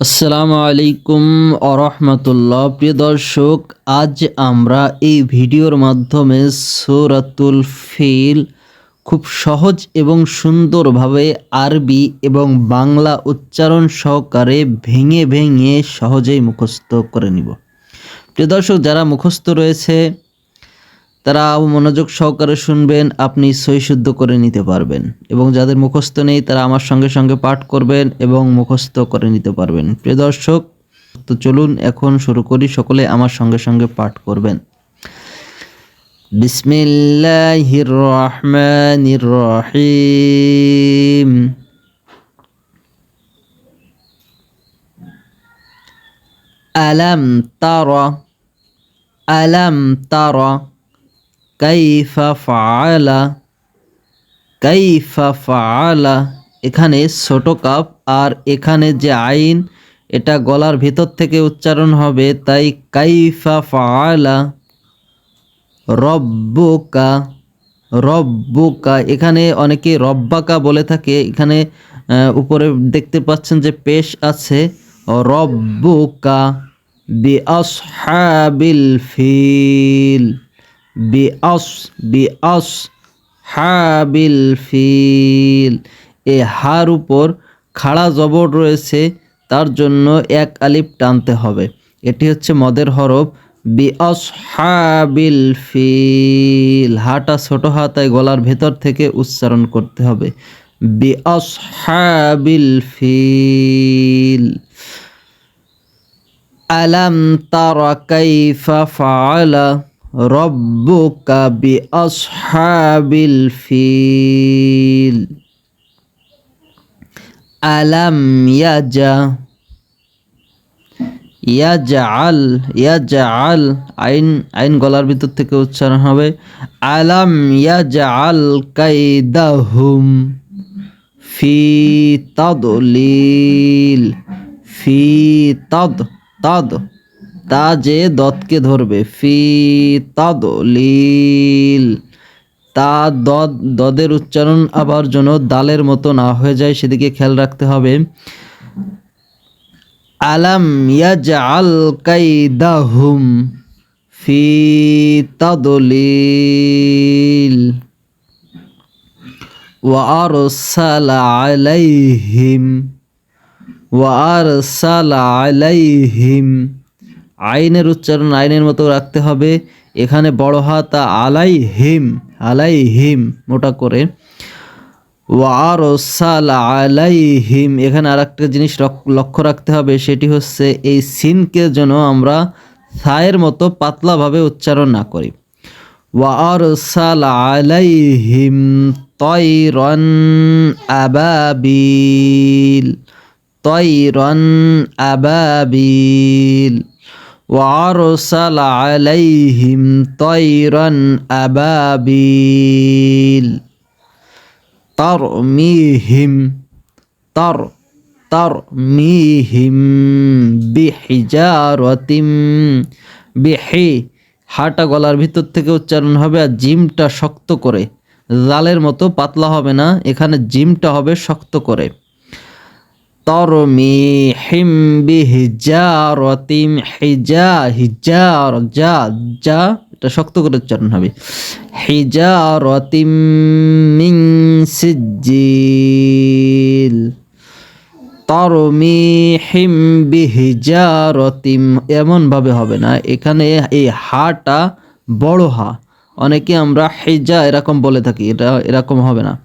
আসসালামু আলাইকুম আরহামতুল্লাহ। প্রিয় দর্শক, আজ আমরা এই ভিডিওর মাধ্যমে সূরাতুল ফিল খুব সহজ এবং সুন্দরভাবে আরবি এবং বাংলা উচ্চারণ সহকারে ভেঙে ভেঙে সহজেই মুখস্থ করে নিব। প্রিয় দর্শক, যারা মুখস্থ রয়েছে তারা মনোযোগ সহকারে শুনবেন, আপনি সই শুদ্ধ করে নিতে পারবেন। এবং যাদের মুখস্থ নেই, তারা আমার সঙ্গে সঙ্গে পাঠ করবেন এবং মুখস্থ করে নিতে পারবেন। প্রিয় দর্শক, তো চলুন এখন শুরু করি, সকলে আমার সঙ্গে সঙ্গে পাঠ করবেন। বিসমিল্লাহির রহমানির রহিম আলাম তারা আলাম তারা। কাইফা ফাআলা কাইফা ফাআলা, এখানে ছোট কাপ আর এখানে যে আইন, এটা গলার ভিতর থেকে উচ্চারণ হবে, তাই কাইফা ফালা রব্বুকা রব্বুকা, এখানে অনেকে রব্বাকা বলে থাকে, এখানে উপরে দেখতে পাচ্ছেন যে পেশ আছে, রব্বুকা বি আসহাবিল ফিল। বিআস বিআস হাবিল ফিল এ হার উপর খাড়া জবর রয়েছে তার জন্য এক আলিফ টানতে হবে এটি হচ্ছে মদের হরফ বিআস হাবিল ফিল হাটা ছোট হাতায় গলার ভেতর থেকে উচ্চারণ করতে হবে বিআস হাবিল ফিল ألم تر كيف فعل রব্বুকা বি আসহাবিল ফিল। আলাম ইয়াজা ইয়াজাল ইয়াজাল আইন আইন গলার ভিতর থেকে উচ্চারণ হবে। আলাম ইয়াজাল কাইদাহুম ফি তদ তদলিল, ফি তদ তদ। তা যে দতকে ধরবে ফি তাদলিল তা দদ দদের উচ্চারণ আবার যেন দালের মতো না হয়ে যায় সেদিকে খেয়াল রাখতে হবে আলাম ইয়াজআল কাইদাহুম ফি তাদলিল وأرسل عليهم وأرسل عليهم আইনের উচ্চারণ আইনের মতো রাখতে হবে। এখানে বড় হাতা আলাই হিম আলাই হিম, মোটা করে। ওয়ারসাল আলাইহিম এখানে আর একটা জিনিস লক্ষ্য রাখতে হবে, সেটি হচ্ছে এই সিনকে যেন আমরা সায়ের মতো পাতলাভাবে উচ্চারণ না করি। ওয়ারসাল আলাইহিম তৈরন আবাবিল তৈরন আবাবিল। وأرسل عليهم طيرا أبابيل ترميهم تر ترميهم بحجارة بحي হাটা গলার ভিতর থেকে উচ্চারণ হবে আর জিমটা শক্ত করে জালের মতো পাতলা হবে না এখানে জিমটা হবে শক্ত করে তরমিহিম বিহিজারতিম হিজা হিজার যা যা এটা শক্ত করে উচ্চারণ হবে। হিজারতিম মিন সিজ্জিল। তরমিহিম বিহিজারতিম এমন ভাবে হবে না। এখানে এই হাটা বড় হা। অনেকে আমরা হিজা এরকম বলে থাকি। এটা এরকম হবে না।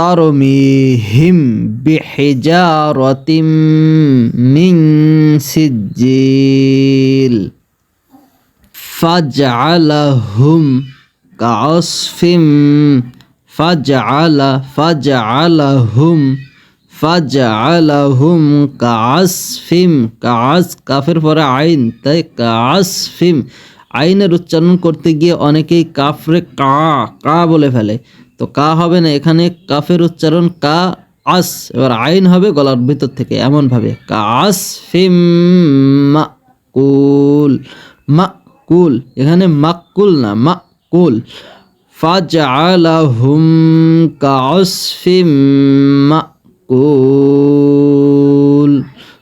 তারমিহিম বিহিজারতিম মিন সিজ্জিল ফাজআলাহুম কাসফিম ফাজআলা ফাজআলাহুম ফাজআলাহুম কাসফিম কাস কাফের পরে আইন। তাই কাসফিম আইনের উচ্চারণ করতে গিয়ে অনেকেই কাফরে কা কা বলে ফেলে। তো কা হবে না, এখানে কাফের উচ্চারণ কা আস, এবার আইন হবে গলার ভিতর থেকে এমন ভাবে কাস ফিম মাকুল মাকুল এখানে মাকুল না, মা মাকুল ফাজআলাহুম কাসফিম মাকুল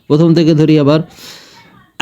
প্রথম থেকে ধরি আবার।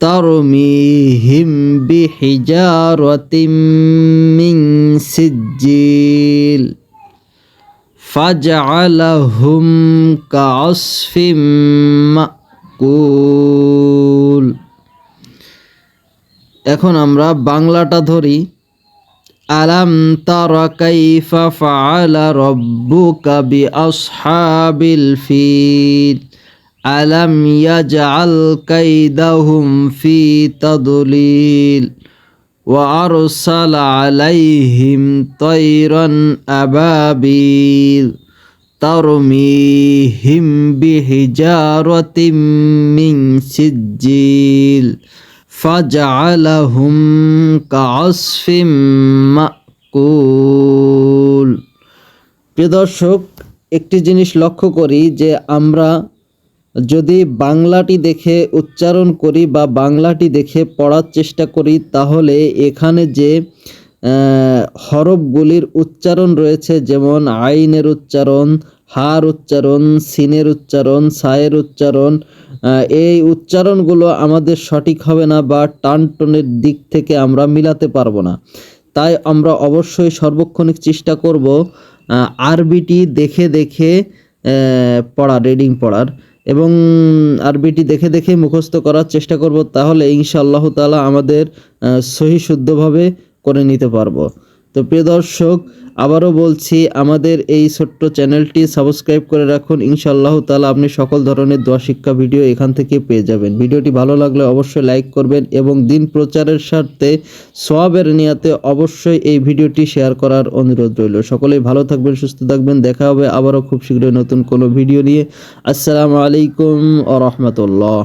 ترميهم بحجارة من سجيل فجعلهم كعصف مأكول এখন আমরা বাংলাটা ধরি আলাম তারা কাইফা ফাআলা রাব্বুকা বিআসহাবিল ফিল আলাম ইয়াজআল কাইদাহুম ফি তাদলিল وأرسل عليهم طيرا أبابيل ترميهم بحجارة من سجيل فجعلهم كعصف মাকুল প্রিয় দর্শক একটি জিনিস লক্ষ্য করি যে আমরা যদি বাংলাটি দেখে উচ্চারণ করি বা বাংলাটি দেখে পড়ার চেষ্টা করি, তাহলে এখানে যে হরফগুলির উচ্চারণ রয়েছে, যেমন আইনের উচ্চারণ, হার উচ্চারণ, সিনের উচ্চারণ, সায়ের উচ্চারণ এই উচ্চারণগুলো আমাদের সঠিক হবে না বা টান টনের দিক থেকে আমরা মিলাতে পারব না। তাই আমরা অবশ্যই সর্বক্ষণিক চেষ্টা করব আরবিটি দেখে দেখে পড়া রিডিং পড়ার। এবং আরবিটি দেখে দেখে মুখস্থ করার চেষ্টা করব, তাহলে ইনশাআল্লাহ তালা আমাদের সহি শুদ্ধভাবে করে নিতে পারব। তো প্রিয় দর্শক, আবারও বলছি, আমাদের এই ছোট্ট চ্যানেলটি সাবস্ক্রাইব করে রাখুন। ইনশাআল্লাহ তাআলা আপনি সকল ধরনের দোয়া শিক্ষা ভিডিও এখান থেকে পেয়ে যাবেন। ভিডিওটি ভালো লাগলে অবশ্যই লাইক করবেন এবং দিন প্রচারের স্বার্থে সোয়াবের নিয়াতে অবশ্যই এই ভিডিওটি শেয়ার করার অনুরোধ রইল। সকলেই ভালো থাকবেন, সুস্থ থাকবেন। দেখা হবে আবারও খুব শীঘ্রই নতুন কোনো ভিডিও নিয়ে। আসসালামু আলাইকুম ও রহমতুল্লাহ।